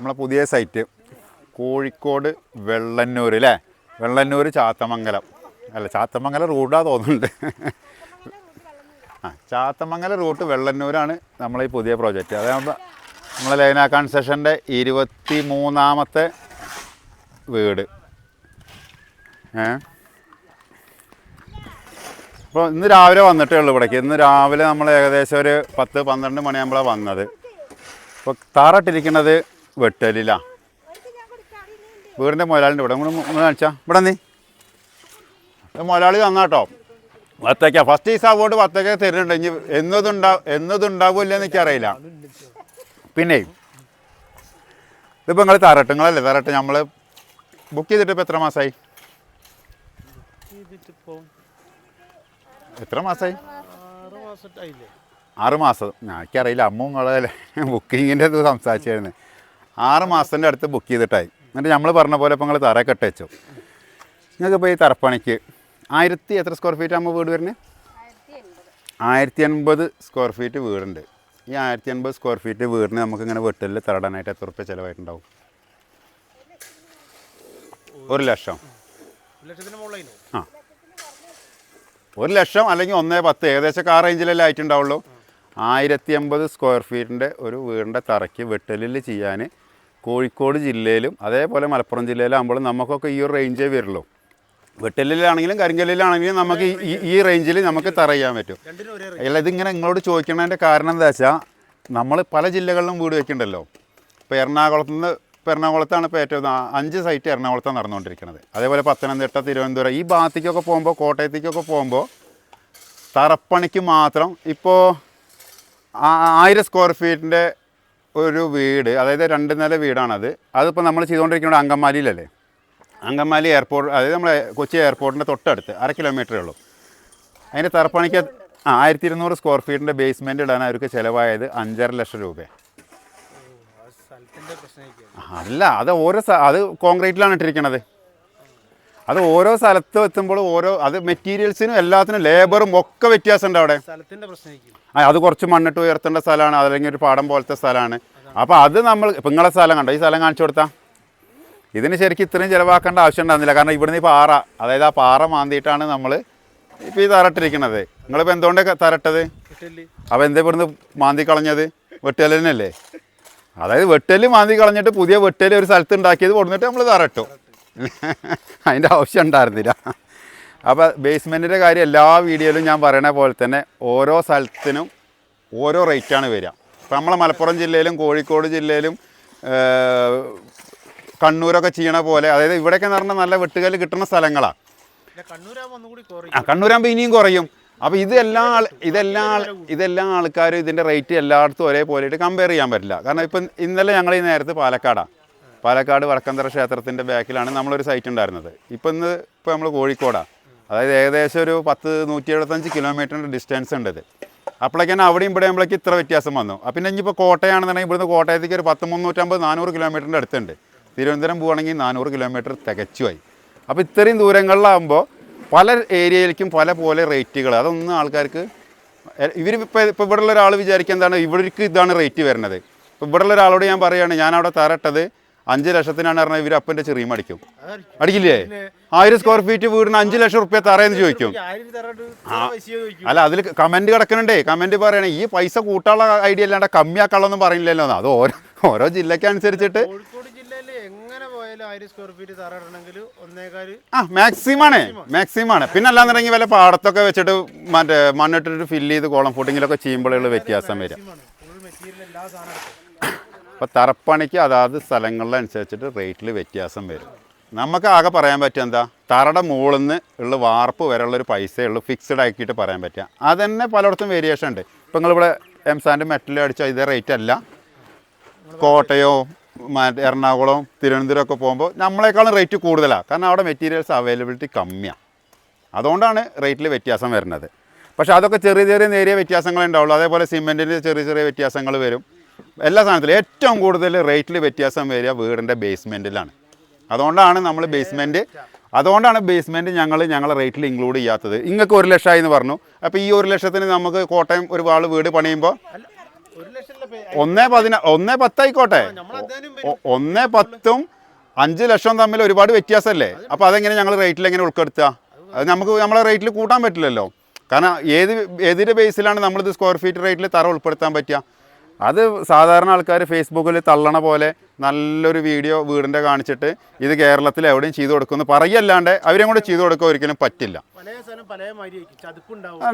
നമ്മളെ പുതിയ സൈറ്റ് കോഴിക്കോട് വെള്ളന്നൂർ അല്ലേ വെള്ളന്നൂർ ചാത്തമംഗലം. അല്ല ചാത്തമംഗലം റൂട്ടാ തോന്നുന്നുണ്ട്. ആ ചാത്തമംഗലം റൂട്ട് വെള്ളന്നൂരാണ് നമ്മളെ പുതിയ പ്രോജക്റ്റ് അതാകുമ്പോൾ നമ്മളെ ലൈന കൺസെഷന്റെ ഇരുപത്തി മൂന്നാമത്തെ വീട്. ഏ? അപ്പോൾ ഇന്ന് രാവിലെ വന്നിട്ടേ ഉള്ളൂ ഇവിടേക്ക്. ഇന്ന് രാവിലെ നമ്മൾ ഏകദേശം ഒരു പത്ത് പന്ത്രണ്ട് മണിയാകുമ്പോഴാണ് വന്നത്. ഇപ്പോൾ താറാട്ടിരിക്കണത് വെട്ടലിലാണ് വീടിന്റെ മുതലാളിന്റെ ഇവിടെ. കാണിച്ചാ. ഇവിടെ നീ. മുതലാളി തന്നാട്ടോ വത്തക്ക. ഫസ്റ്റ് ഈസ് അവാർഡ് വത്തക്ക തരുന്നുണ്ട്. ഇനി എന്നതുണ്ടാ എന്നതുണ്ടാവില്ല എന്ന് എനിക്കറിയില്ല. പിന്നെ ഇതിപ്പോൾ നിങ്ങൾ തരട്ട് നിങ്ങളല്ലേ തരട്ട് നമ്മൾ ബുക്ക് ചെയ്തിട്ട് ഇപ്പോൾ എത്ര മാസമായി എത്ര മാസമായി ആറ് മാസം. ഞാൻ എനിക്കറിയില്ല അമ്മ നിങ്ങളെ ബുക്കിങ്ങിന്റെ ഇത് സംസാരിച്ചായിരുന്നു. ആറ് മാസത്തിന്റെ അടുത്ത് ബുക്ക് ചെയ്തിട്ടായി. എന്നിട്ട് നമ്മൾ പറഞ്ഞ പോലെ ഇപ്പോൾ നിങ്ങൾ തറയൊക്കെ ഇട്ട് വെച്ചു. നിങ്ങൾക്ക് ഇപ്പോൾ ഈ തറപ്പണിക്ക് ആയിരത്തി എത്ര സ്ക്വയർ ഫീറ്റ് ആകുമ്പോൾ വീട് വരുന്നത്? ആയിരത്തി എൺപത് സ്ക്വയർ ഫീറ്റ് വീടുണ്ട്. ഈ ആയിരത്തി എൺപത് സ്ക്വയർ ഫീറ്റ് വീടിന് നമുക്ക് ഇങ്ങനെ വെട്ടലിൽ തറടാനായിട്ട് എത്ര റുപ്യ ചിലവായിട്ടുണ്ടാവും? ഒരു ലക്ഷം. ആ. ഒരു ലക്ഷം അല്ലെങ്കിൽ ഒന്നേ പത്ത് ഏകദേശം ആ റേഞ്ചിലല്ലേ ആയിട്ടുണ്ടാവുള്ളൂ. ആയിരത്തി അമ്പത് സ്ക്വയർ ഫീറ്റിന്റെ ഒരു വീടിന്റെ തറയ്ക്ക് വെട്ടലിൽ ചെയ്യാൻ കോഴിക്കോട് ജില്ലയിലും അതേപോലെ മലപ്പുറം ജില്ലയിലാകുമ്പോഴും നമുക്കൊക്കെ ഈ ഒരു റേഞ്ചേ വരുള്ളൂ. വെട്ടലിലാണെങ്കിലും കരിങ്കല്ലിലാണെങ്കിലും നമുക്ക് ഈ- ഈ റേഞ്ചിൽ നമുക്ക് തറ ചെയ്യാൻ പറ്റും. അല്ല ഇതിങ്ങനെ നിങ്ങളോട് ചോദിക്കണതിന്റെ കാരണം എന്താ വെച്ചാൽ നമ്മൾ പല ജില്ലകളിലും വീട് വെക്കണ്ടല്ലോ. ഇപ്പോൾ എറണാകുളത്ത് നിന്ന് ഇപ്പോൾ എറണാകുളത്താണ് ഇപ്പോൾ ഏറ്റവും അഞ്ച് സൈറ്റ് എറണാകുളത്താണ് നടന്നുകൊണ്ടിരിക്കുന്നത്. അതേപോലെ പത്തനംതിട്ട തിരുവനന്തപുരം ഈ ഭാഗത്തേക്കൊക്കെ പോകുമ്പോൾ കോട്ടയത്തേക്കൊക്കെ പോകുമ്പോൾ തറപ്പണിക്ക് മാത്രം ഇപ്പോൾ ആയിരം സ്ക്വയർ ഫീറ്റിന്റെ ഒരു വീട് അതായത് രണ്ട് നില വീടാണത്. അതിപ്പോൾ നമ്മൾ ചെയ്തുകൊണ്ടിരിക്കുന്നത് അങ്കമാലിയിലല്ലേ? അങ്കമാലി എയർപോർട്ട് അതായത് നമ്മളെ കൊച്ചി എയർപോർട്ടിന്റെ തൊട്ടടുത്ത് അര കിലോമീറ്ററേ ഉള്ളൂ. അതിന്റെ തറപ്പണിക്ക് ആ ആയിരത്തി ഇരുന്നൂറ് സ്ക്വയർ ഫീറ്റിന്റെ ബേസ്മെന്റ് ഇടാൻ അവർക്ക് ചിലവായത് അഞ്ചര ലക്ഷം രൂപ അല്ല അത് ഓരോ അത് കോൺക്രീറ്റിലാണ് ഇട്ടിരിക്കുന്നത് അത് ഓരോ സ്ഥലത്ത് എത്തുമ്പോൾ ഓരോ അത് മെറ്റീരിയൽസിനും എല്ലാത്തിനും ലേബറും ഒക്കെ വ്യത്യാസമുണ്ട് അവിടെ. ആ അത് കുറച്ച് മണ്ണിട്ട് ഉയർത്തേണ്ട സ്ഥലമാണ് അതല്ലെങ്കിൽ ഒരു പാടം പോലത്തെ സ്ഥലമാണ്. അപ്പോൾ അത് നമ്മൾ ഇപ്പം നിങ്ങളെ സ്ഥലം കണ്ടോ? ഈ സ്ഥലം കാണിച്ചു കൊടുത്താ. ഇതിന് ശരിക്കും ഇത്രയും ചിലവാക്കേണ്ട ആവശ്യം ഉണ്ടാകുന്നില്ല കാരണം ഇവിടുന്ന് ഈ പാറ അതായത് ആ പാറ മാന്തിയിട്ടാണ് നമ്മൾ ഇപ്പോൾ ഈ തരട്ടിരിക്കണത് നിങ്ങളിപ്പോൾ എന്തുകൊണ്ടൊക്കെ തരട്ടത്? അപ്പൊ അപ്പോൾ എന്താ ഇവിടുന്ന് മാന്തി കളഞ്ഞത്? വെട്ടലിനല്ലേ അതായത് വെട്ടൽ മാന്തി കളഞ്ഞിട്ട് പുതിയ വെട്ടൽ ഒരു സ്ഥലത്ത് ഉണ്ടാക്കിയത് കൊടുത്തിട്ട് നമ്മൾ തറട്ടു. അതിന്റെ ആവശ്യം ഉണ്ടായിരുന്നില്ല. അപ്പോൾ ബേസ്മെന്റിന്റെ കാര്യം എല്ലാ വീഡിയോയിലും ഞാൻ പറയണ പോലെ തന്നെ ഓരോ സ്ഥലത്തിനും ഓരോ റേറ്റാണ് വരിക. ഇപ്പം നമ്മളെ മലപ്പുറം ജില്ലയിലും കോഴിക്കോട് ജില്ലയിലും കണ്ണൂരൊക്കെ ചെയ്യണ പോലെ അതായത് ഇവിടെയൊക്കെ എന്ന് പറഞ്ഞാൽ നല്ല വെട്ടുകല്ല് കിട്ടുന്ന സ്ഥലങ്ങളാണ് ആ കണ്ണൂരാകുമ്പോൾ ഇനിയും കുറയും. അപ്പോൾ ഇത് എല്ലാ ആൾ ഇതെല്ലാ ആൾ ഇതെല്ലാ ആൾക്കാരും ഇതിന്റെ റേറ്റ് എല്ലായിടത്തും ഒരേപോലെ ആയിട്ട് കമ്പയർ ചെയ്യാൻ പറ്റില്ല. കാരണം ഇപ്പം ഇന്നലെ ഞങ്ങൾ ഈ നേരത്തെ പാലക്കാടാണ് പാലക്കാട് വടക്കന്തറ ക്ഷേത്രത്തിന്റെ ബാക്കിലാണ് നമ്മളൊരു സൈറ്റ് ഉണ്ടായിരുന്നത്. ഇപ്പം ഇന്ന് ഇപ്പോൾ നമ്മൾ കോഴിക്കോടാണ് അതായത് ഏകദേശം ഒരു പത്ത് നൂറ്റി എഴുപത്തഞ്ച് കിലോമീറ്ററിന്റെ ഡിസ്റ്റൻസ് ഉണ്ട് ഇത്. അപ്പോഴേക്കാണ് അവിടെയും ഇവിടെ നമ്മളേക്ക് ഇത്ര വ്യത്യാസം വന്നു. പിന്നെ ഇനിയിപ്പോൾ കോട്ടയാണെന്നുണ്ടെങ്കിൽ ഇവിടുന്ന് കോട്ടയത്തേക്ക് ഒരു പത്ത് മുന്നൂറ്റമ്പത് നാനൂറ് കിലോമീറ്ററിന്റെ അടുത്തുണ്ട്. തിരുവനന്തപുരം പോവുകയാണെങ്കിൽ നാനൂറ് കിലോമീറ്റർ തികച്ചുമായി. അപ്പോൾ ഇത്രയും ദൂരങ്ങളിലാകുമ്പോൾ പല ഏരിയയിലേക്കും പല പോലെ റേറ്റുകൾ അതൊന്നും ആൾക്കാർക്ക് ഇവർ ഇപ്പോൾ ഇപ്പോൾ ഇവിടെയുള്ള ഒരാൾ വിചാരിക്കുക എന്താണ്? ഇവർക്ക് ഇതാണ് റേറ്റ് വരുന്നത്. ഇപ്പോൾ ഇവിടെയുള്ള ഒരാളോട് ഞാൻ പറയുകയാണ് ഞാൻ അവിടെ തരട്ടത് അഞ്ച് ലക്ഷത്തിനാണ് പറഞ്ഞാൽ ഇവർ അപ്പന്റെ ചെറിയ അടിക്കും. അടിക്കില്ലേ? ആയിരം സ്ക്വയർ ഫീറ്റ് വീടിന് അഞ്ച് ലക്ഷം റുപ്യ തറയെന്ന് ചോദിക്കും. അല്ല അതിൽ കമന്റ് കിടക്കണുണ്ടേ കമന്റ് പറയണേ ഈ പൈസ കൂട്ടാനുള്ള ഐഡിയ അല്ലാണ്ട് കമ്മിയാക്കാളൊന്നും പറയില്ലല്ലോ. അത് ഓരോ ഓരോ ജില്ലക്കനുസരിച്ചിട്ട് ആ മാക്സിമാണ് മാക്സിമാണ് പിന്നെ അല്ലാന്നുണ്ടെങ്കിൽ വല്ല പാടത്തൊക്കെ വെച്ചിട്ട് മറ്റേ മണ്ണിട്ടിട്ട് ഫില്ല് ചെയ്ത് കോളം ഫുട്ടിങ്ങിലൊക്കെ ചെയ്യുമ്പോഴുള്ള വ്യത്യാസം വരും ഫുൾ മെറ്റീരിയൽ എല്ലാ സാധനം അപ്പോൾ തറപ്പണിക്ക് അതാത് സ്ഥലങ്ങളിലനുസരിച്ചിട്ട് റേറ്റിൽ വ്യത്യാസം വരും. നമുക്ക് ആകെ പറയാൻ പറ്റുക എന്താ? തറയുടെ മുകളിൽ നിന്ന് ഉള്ള വാർപ്പ് വരെയുള്ളൊരു പൈസയേ ഉള്ളൂ ഫിക്സഡ് ആക്കിയിട്ട് പറയാൻ പറ്റുക. അതന്നെ പലയിടത്തും വേരിയേഷൻ ഉണ്ട്. ഇപ്പം നിങ്ങളിവിടെ എംസാന്റെ മെറ്റൽ അടിച്ചാൽ ഇതേ റേറ്റ് അല്ല. കോട്ടയോ മറ്റേ എറണാകുളം തിരുവനന്തപുരം ഒക്കെ പോകുമ്പോൾ നമ്മളെക്കാളും റേറ്റ് കൂടുതലാണ് കാരണം അവിടെ മെറ്റീരിയൽസ് അവൈലബിലിറ്റി കമ്മിയാണ് അതുകൊണ്ടാണ് റേറ്റിൽ വ്യത്യാസം വരുന്നത്. പക്ഷേ അതൊക്കെ ചെറിയ ചെറിയ നേരിയ വ്യത്യാസങ്ങളേ ഉണ്ടാവുള്ളൂ. അതേപോലെ സിമെന്റിന്റെ ചെറിയ ചെറിയ വ്യത്യാസങ്ങൾ വരും. എല്ലാ സാധനത്തിലും ഏറ്റവും കൂടുതൽ റേറ്റിൽ വ്യത്യാസം വരിക വീടിന്റെ ബേസ്മെന്റിലാണ് അതുകൊണ്ടാണ് നമ്മൾ ബേസ്മെന്റ് അതുകൊണ്ടാണ് ബേസ്മെന്റ് ഞങ്ങൾ ഞങ്ങളെ റേറ്റിൽ ഇൻക്ലൂഡ് ചെയ്യാത്തത്. ഇങ്ങൾക്ക് ഒരു ലക്ഷമായി എന്ന് പറഞ്ഞു. അപ്പോൾ ഈ ഒരു ലക്ഷത്തിന് നമുക്ക് കോട്ടയം ഒരു വാൾ വീട് പണിയുമ്പോൾ ഒന്നേ പതിന ഒന്നേ പത്തായിക്കോട്ടെ? ഒന്നേ പത്തും അഞ്ച് ലക്ഷം തമ്മിൽ ഒരുപാട് വ്യത്യാസമല്ലേ അപ്പോൾ അതെങ്ങനെ ഞങ്ങൾ റേറ്റിൽ എങ്ങനെ ഉൾപ്പെടുത്തുക അത് നമുക്ക് നമ്മളെ റേറ്റിൽ കൂട്ടാൻ പറ്റില്ലല്ലോ. കാരണം ഏത് ഏതിന്റെ ബേസിലാണ് നമ്മളിത് സ്ക്വയർ ഫീറ്റ് റേറ്റിൽ തറ ഉൾപ്പെടുത്താൻ പറ്റുക അത് സാധാരണ ആൾക്കാർ ഫേസ്ബുക്കിൽ തള്ളണ പോലെ നല്ലൊരു വീഡിയോ വീടിന്റെ കാണിച്ചിട്ട് ഇത് കേരളത്തിൽ എവിടെയും ചെയ്തു കൊടുക്കുമെന്ന് പറയല്ലാണ്ട് അവരെയും കൂടെ ചെയ്തു കൊടുക്കുക ഒരിക്കലും പറ്റില്ല.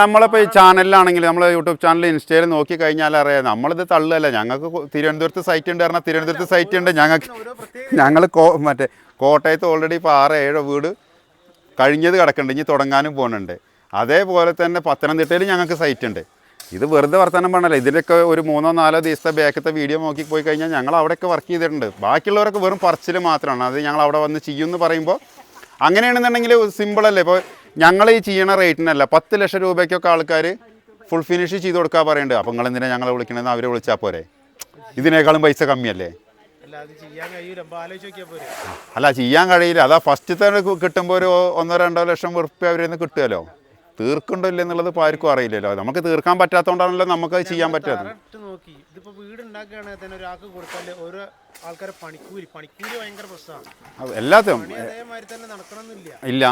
നമ്മളിപ്പോൾ ഈ ചാനലിലാണെങ്കിൽ നമ്മൾ യൂട്യൂബ് ചാനൽ ഇൻസ്റ്റയിൽ നോക്കി കഴിഞ്ഞാൽ അറിയാം നമ്മളിത് തള്ളല്ല. ഞങ്ങൾക്ക് തിരുവനന്തപുരത്ത് സൈറ്റ് ഉണ്ട് പറഞ്ഞാൽ തിരുവനന്തപുരത്ത് സൈറ്റ് ഉണ്ട്. ഞങ്ങൾക്ക് ഞങ്ങൾ കോ മറ്റേ കോട്ടയത്ത് ഓൾറെഡി ഇപ്പോൾ ആറ് ഏഴോ വീട് കഴിഞ്ഞത് കിടക്കുന്നുണ്ട്. ഇനി തുടങ്ങാനും പോകുന്നുണ്ട് അതേപോലെ തന്നെ പത്തനംതിട്ടയിൽ ഞങ്ങൾക്ക് സൈറ്റ് ഉണ്ട്. ഇത് വെറുതെ വർത്തമാനം പറഞ്ഞല്ല. ഇതിലൊക്കെ ഒരു മൂന്നോ നാലോ ദിവസത്തെ ബാക്കത്തെ വീഡിയോ നോക്കി പോയി കഴിഞ്ഞാൽ ഞങ്ങൾ അവിടെയൊക്കെ വർക്ക് ചെയ്തിട്ടുണ്ട്. ബാക്കിയുള്ളവരൊക്കെ വെറും പറച്ചിൽ മാത്രമാണ് അത് ഞങ്ങൾ അവിടെ വന്ന് ചെയ്യുമെന്ന് പറയുമ്പോൾ അങ്ങനെയാണെന്നുണ്ടെങ്കിൽ സിമ്പിളല്ലേ ഇപ്പോൾ ഞങ്ങൾ ഈ ചെയ്യണ റേറ്റിനല്ല പത്ത് ലക്ഷം രൂപയ്ക്കൊക്കെ ആൾക്കാർ ഫുൾ ഫിനിഷ് ചെയ്ത് കൊടുക്കാൻ പറയുന്നുണ്ട് അപ്പോൾ നിങ്ങൾ എന്തിനാണ് ഞങ്ങളെ വിളിക്കണമെന്ന് അവരെ വിളിച്ചാൽ പോരെ? ഇതിനേക്കാളും പൈസ കമ്മിയല്ലേ? അല്ല ചെയ്യാൻ കഴിയില്ല. അതാ ഫസ്റ്റ് തന്നെ കിട്ടുമ്പോൾ ഒരു ഒന്നോ രണ്ടോ ലക്ഷം ഉറുപ്പ്യ അവരിൽ നിന്ന് കിട്ടുമല്ലോ തീർക്കുണ്ടോ ഇല്ല എന്നുള്ളത് ഇപ്പോൾ ആർക്കും അറിയില്ലല്ലോ. നമുക്ക് തീർക്കാൻ പറ്റാത്തതുകൊണ്ടാണല്ലോ നമുക്ക് അത് ചെയ്യാൻ പറ്റാത്തത്. കറക്റ്റ് നോക്കി. ഇതിപ്പോ വീട് ഉണ്ടാക്കുകയാണെങ്കിൽ തന്നെ ഒരാൾക്ക് കൊടുത്താൽ ഓരോ ആൾക്കാരെ പണിക്കൂലി. പണിക്കൂലി ഭയങ്കര പ്രശ്നമാണ്. അത് എല്ലാത്തും പണി അതേമാതിരി തന്നെ നടക്കണമെന്നില്ല. ഇല്ല.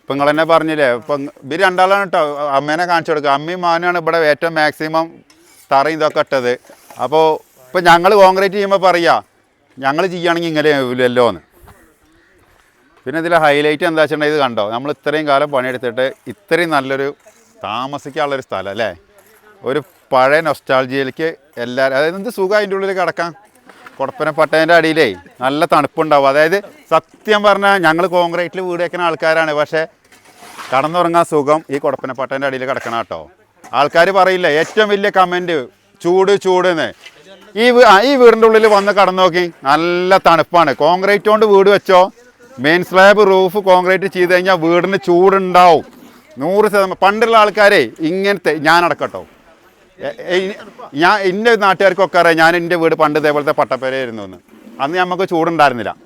ഇപ്പം നിങ്ങൾ തന്നെ പറഞ്ഞില്ലേ ഇപ്പം ഇവർ രണ്ടാളാണ് കേട്ടോ അമ്മേനെ കാണിച്ചു കൊടുക്കുക. അമ്മയും മാനുമാണ് ഇവിടെ ഏറ്റവും മാക്സിമം തറയും ഇതൊക്കെ ഇട്ടത്. അപ്പോൾ ഇപ്പം ഞങ്ങൾ കോൺക്രീറ്റ് ചെയ്യുമ്പോൾ പറയാ ഞങ്ങൾ ചെയ്യുകയാണെങ്കിൽ ഇങ്ങനെ ആവില്ലല്ലോ എന്ന് പിന്നെ ഇതിലെ ഹൈലൈറ്റ് എന്താ വെച്ചിട്ടുണ്ടെങ്കിൽ ഇത് കണ്ടോ? നമ്മൾ ഇത്രയും കാലം പണിയെടുത്തിട്ട് ഇത്രയും നല്ലൊരു താമസിക്കാനുള്ളൊരു സ്ഥലം അല്ലേ? ഒരു പഴയ നൊസ്റ്റാൾജിയിലേക്ക് എല്ലാവരും അതായത് എന്ത് സുഖം അതിന്റെ ഉള്ളിൽ കിടക്കാം. കുടപ്പന പട്ടേന്റെ അടിയിലേ നല്ല തണുപ്പുണ്ടാവും. അതായത് സത്യം പറഞ്ഞാൽ ഞങ്ങൾ കോൺക്രീറ്റിൽ വീട് വയ്ക്കുന്ന ആൾക്കാരാണ്. പക്ഷേ കടന്നുറങ്ങാൻ സുഖം ഈ കുടപ്പന പട്ടേന്റെ അടിയിൽ കിടക്കണം കേട്ടോ. ആൾക്കാർ പറയില്ല ഏറ്റവും വലിയ കമന്റ് ചൂട് ചൂട് എന്ന് ഈ ഈ വീടിന്റെ ഉള്ളിൽ വന്ന് കടന്നു നോക്കി. നല്ല തണുപ്പാണ്. കോൺക്രീറ്റ് കൊണ്ട് വീട് വെച്ചോ? മെയിൻ സ്ലാബ് റൂഫ് കോൺക്രീറ്റ് ചെയ്ത് കഴിഞ്ഞാൽ വീടിന് ചൂടുണ്ടാവും. നൂറ് ശതമാനം പണ്ടുള്ള ആൾക്കാരെ ഇങ്ങനത്തെ ഞാൻ അടക്കട്ടോ എ- എ- ഞാൻ എന്റെ നാട്ടുകാർക്കൊക്കെ അറിയാം ഞാൻ എന്റെ വീട് പണ്ട് ഇതേപോലത്തെ പട്ടപ്പേരായിരുന്നു എന്ന്. അന്ന് നമുക്ക് ചൂടുണ്ടായിരുന്നില്ല.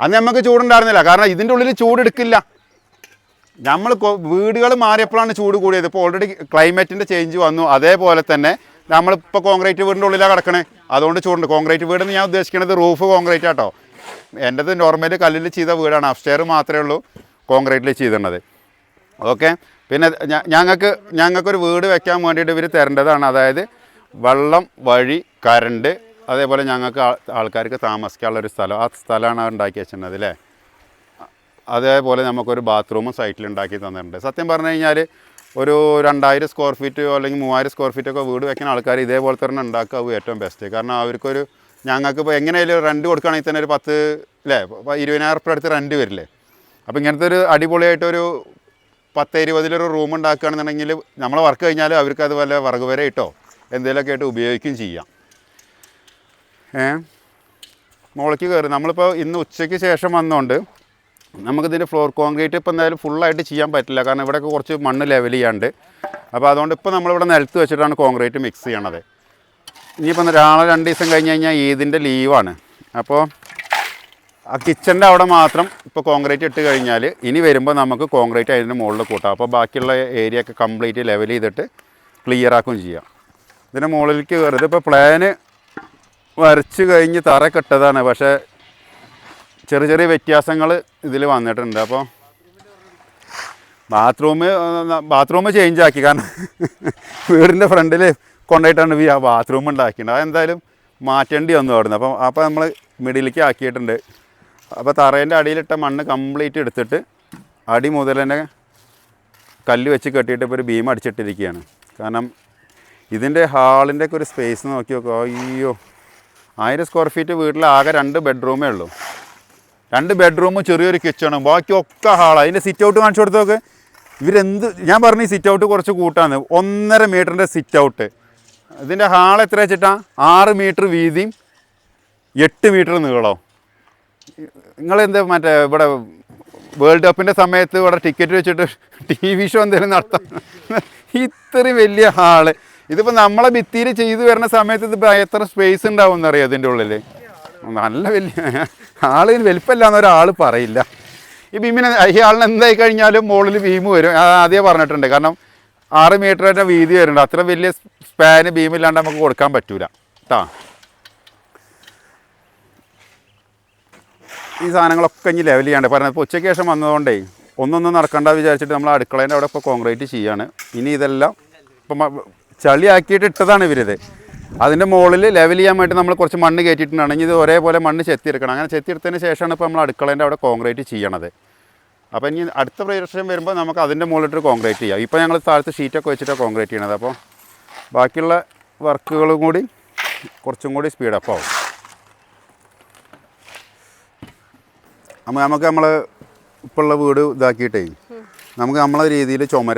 അന്ന് നമുക്ക് ചൂടുണ്ടായിരുന്നില്ല. കാരണം ഇതിന്റെ ഉള്ളിൽ ചൂടെടുക്കില്ല. നമ്മൾ വീടുകൾ മാറിയപ്പോഴാണ് ചൂട് കൂടിയത്. ഇപ്പോൾ ഓൾറെഡി ക്ലൈമറ്റിന്റെ ചേഞ്ച് വന്നു. അതേപോലെ തന്നെ നമ്മളിപ്പോൾ കോൺക്രീറ്റ് വീടിന്റെ ഉള്ളിലാണ് കിടക്കണേ. അതുകൊണ്ട് ചൂടുണ്ട്. കോൺക്രീറ്റ് വീടെന്ന് ഞാൻ ഉദ്ദേശിക്കുന്നത് റൂഫ് കോൺക്രീറ്റ് ആട്ടോ. എന്റെത് നോർമലി കല്ലിൽ ചെയ്ത വീടാണ്. അപ്സ്റ്റെയർ മാത്രമേ ഉള്ളൂ കോൺക്രീറ്റിൽ ചെയ്തിട്ടുള്ളത്. ഓക്കെ പിന്നെ ഞങ്ങൾക്ക് ഞങ്ങൾക്കൊരു വീട് വെക്കാൻ വേണ്ടിയിട്ട് ഇവർ തരേണ്ടതാണ്. അതായത് വെള്ളം വഴി കരണ്ട് അതേപോലെ ഞങ്ങൾക്ക് ആൾക്കാർക്ക് താമസിക്കാനുള്ള ഒരു സ്ഥലം. ആ സ്ഥലമാണ് ഉണ്ടാക്കി വെച്ചിരുന്നത് അല്ലേ അതേപോലെ നമുക്കൊരു ബാത്റൂമും സൈറ്റിൽ ഉണ്ടാക്കി തന്നിട്ടുണ്ട്. സത്യം പറഞ്ഞു കഴിഞ്ഞാൽ ഒരു രണ്ടായിരം സ്ക്വയർ ഫീറ്റ് അല്ലെങ്കിൽ മൂവായിരം സ്ക്വയർ ഫീറ്റൊക്കെ വീട് വെക്കുന്ന ആൾക്കാർ ഇതേപോലെ തന്നെ ഉണ്ടാക്കുക ഏറ്റവും ബെസ്റ്റ് കാരണം അവർക്കൊരു ഞങ്ങൾക്ക് ഇപ്പോൾ എങ്ങനെയായാലും റെന്റ് കൊടുക്കുകയാണെങ്കിൽ തന്നെ ഒരു പത്ത് അല്ലേ ഇരുപതിനായിരം റുപ്യ അടുത്ത് റെന്റ് വരില്ലേ? അപ്പോൾ ഇങ്ങനത്തെ ഒരു അടിപൊളിയായിട്ടൊരു പത്ത് ഇരുപതിലൊരു റൂം ഉണ്ടാക്കുകയാണെന്നുണ്ടെങ്കിൽ നമ്മൾ വർക്ക് കഴിഞ്ഞാൽ അവർക്ക് അതുപോലെ വറക് വരെ ഇട്ടോ എന്തെങ്കിലുമൊക്കെ ആയിട്ട് ഉപയോഗിക്കുകയും ചെയ്യാം. ഏ? മുളയ്ക്ക് കയറി. നമ്മളിപ്പോൾ ഇന്ന് ഉച്ചയ്ക്ക് ശേഷം വന്നുകൊണ്ട് നമുക്കിതിന്റെ ഫ്ലോർ കോൺക്രീറ്റ് ഇപ്പോൾ എന്തായാലും ഫുള്ളായിട്ട് ചെയ്യാൻ പറ്റില്ല. കാരണം ഇവിടെയൊക്കെ കുറച്ച് മണ്ണ് ലെവൽ ചെയ്യാണ്ട് അപ്പോൾ അതുകൊണ്ട് ഇപ്പോൾ നമ്മളിവിടെ നിലത്ത് വെച്ചിട്ടാണ് കോൺക്രീറ്റ് മിക്സ് ചെയ്യണത്. ഇനിയിപ്പോൾ നാളെ രണ്ട് ദിവസം കഴിഞ്ഞ് കഴിഞ്ഞാൽ ഈദിന്റെ ലീവാണ്. അപ്പോൾ ആ കിച്ചന്റെ അവിടെ മാത്രം ഇപ്പോൾ കോൺക്രീറ്റ് ഇട്ട് കഴിഞ്ഞാൽ ഇനി വരുമ്പോൾ നമുക്ക് കോൺക്രീറ്റ് അതിന്റെ മുകളിൽ കൂട്ടാം. അപ്പോൾ ബാക്കിയുള്ള ഏരിയ ഒക്കെ കംപ്ലീറ്റ് ലെവൽ ചെയ്തിട്ട് ക്ലിയർ ആക്കുകയും ചെയ്യാം. ഇതിന്റെ മുകളിലേക്ക് കയറി ഇതിപ്പോൾ പ്ലാന് വരച്ച് കഴിഞ്ഞ് തറ കെട്ടതാണ്. പക്ഷേ ചെറിയ ചെറിയ വ്യത്യാസങ്ങൾ ഇതിൽ വന്നിട്ടുണ്ട്. അപ്പോൾ ബാത്റൂം ബാത്റൂം ചേഞ്ച് ആക്കി. കാരണം വീടിന്റെ ഫ്രണ്ടിൽ കൊണ്ടുപോയിട്ടാണ് ഈ ആ ബാത്റൂം ഉണ്ടാക്കിയിട്ടുണ്ട് അതെന്തായാലും മാറ്റേണ്ടി വന്നു അവിടുന്ന്. അപ്പം അപ്പോൾ നമ്മൾ മിഡിലേക്ക് ആക്കിയിട്ടുണ്ട്. അപ്പോൾ തറേന്റെ അടിയിലിട്ട മണ്ണ് കംപ്ലീറ്റ് എടുത്തിട്ട് അടി മുതൽ തന്നെ കല്ല് വെച്ച് കെട്ടിയിട്ട് ഇപ്പോൾ ഒരു ബീം അടിച്ചിട്ടിരിക്കുകയാണ്. കാരണം ഇതിന്റെ ഹാളിന്റെ ഒക്കെ ഒരു സ്പേസ് നോക്കി നോക്കുക അയ്യോ. ആയിരം സ്ക്വയർ ഫീറ്റ് വീട്ടിൽ ആകെ രണ്ട് ബെഡ്റൂമേ ഉള്ളൂ. രണ്ട് ബെഡ്റൂമും ചെറിയൊരു കിച്ചണും ബാക്കിയൊക്കെ ഹാളാണ് അതിന്റെ സിറ്റ് ഔട്ട് കാണിച്ചു കൊടുത്തൊക്കെ ഇവരെന്ത് ഞാൻ പറഞ്ഞു സിറ്റ് ഔട്ട് കുറച്ച് കൂട്ടാന്ന് ഒന്നര മീറ്ററിന്റെ സിറ്റ് ഔട്ട് ഇതിന്റെ ഹാൾ എത്ര വെച്ചിട്ടാ? ആറ് മീറ്റർ വീതിയും എട്ട് മീറ്റർ നീളവും. നിങ്ങളെന്ത് മറ്റേ ഇവിടെ വേൾഡ് കപ്പിന്റെ സമയത്ത് ഇവിടെ ടിക്കറ്റ് വെച്ചിട്ട് ടി വി ഷോ എന്തെങ്കിലും നടത്താം? ഇത്രയും വലിയ ഹാൾ. ഇതിപ്പോൾ നമ്മളെ ഭിത്തിയിൽ ചെയ്തു വരുന്ന സമയത്ത് ഇതിപ്പോൾ എത്ര സ്പേസ് ഉണ്ടാവും എന്നറിയാം ഇതിന്റെ ഉള്ളിൽ നല്ല വലിയ ആളിന് വലിപ്പമില്ല ഒരാൾ പറയില്ല. ഈ ഭീമിനെ ഈ ആളിന് എന്തായി കഴിഞ്ഞാലും മുകളിൽ ഭീമ് വരും. അതേ പറഞ്ഞിട്ടുണ്ട്. കാരണം ആറ് മീറ്റർ തന്നെ വീതി വരുന്നുണ്ട്. അത്ര വലിയ സ്പാന് ബീമില്ലാണ്ട് നമുക്ക് കൊടുക്കാൻ പറ്റൂല. കേട്ടാ ഈ സാധനങ്ങളൊക്കെ ഇനി ലെവൽ ചെയ്യാണ്ട്? പറഞ്ഞത് ഇപ്പോൾ ഉച്ചയ്ക്ക് ശേഷം വന്നതുകൊണ്ടേ ഒന്നൊന്നും നടക്കണ്ട വിചാരിച്ചിട്ട് നമ്മൾ അടുക്കളേന്റെ അവിടെ ഇപ്പോൾ കോൺക്രീറ്റ് ചെയ്യാണ്. ഇനി ഇതെല്ലാം ഇപ്പം ചളി ചളിയാക്കിയിട്ട് ഇട്ടതാണ് ഇവരിത്. അതിന്റെ മുകളിൽ ലെവൽ ചെയ്യാൻ വേണ്ടി നമ്മൾ കുറച്ച് മണ്ണ് കയറ്റിയിട്ടുണ്ടാണെങ്കിൽ ഇത് ഒരേപോലെ മണ്ണ് ചെത്തിയെടുക്കണം. അങ്ങനെ ചെത്തിയെടുത്തതിന് ശേഷമാണ് ഇപ്പോൾ നമ്മൾ അടുക്കളേന്റെ അവിടെ കോൺക്രീറ്റ് ചെയ്യണത്. അപ്പോൾ ഇനി അടുത്ത പ്രദർശനം വരുമ്പോൾ നമുക്ക് അതിന്റെ മുകളിലിട്ട് കോൺക്രീറ്റ് ചെയ്യാം. ഇപ്പോൾ ഞങ്ങൾ താഴത്ത് ഷീറ്റൊക്കെ വെച്ചിട്ടാണ് കോൺക്രീറ്റ് ചെയ്യണത്. അപ്പോൾ ബാക്കിയുള്ള വർക്കുകളും കൂടി കുറച്ചും കൂടി സ്പീഡപ്പ് ആവും. അപ്പോൾ നമുക്ക് നമ്മൾ ഇപ്പോൾ ഉള്ള വീട് ഇതാക്കിയിട്ടേ നമുക്ക് നമ്മളെ രീതിയിൽ ചുമര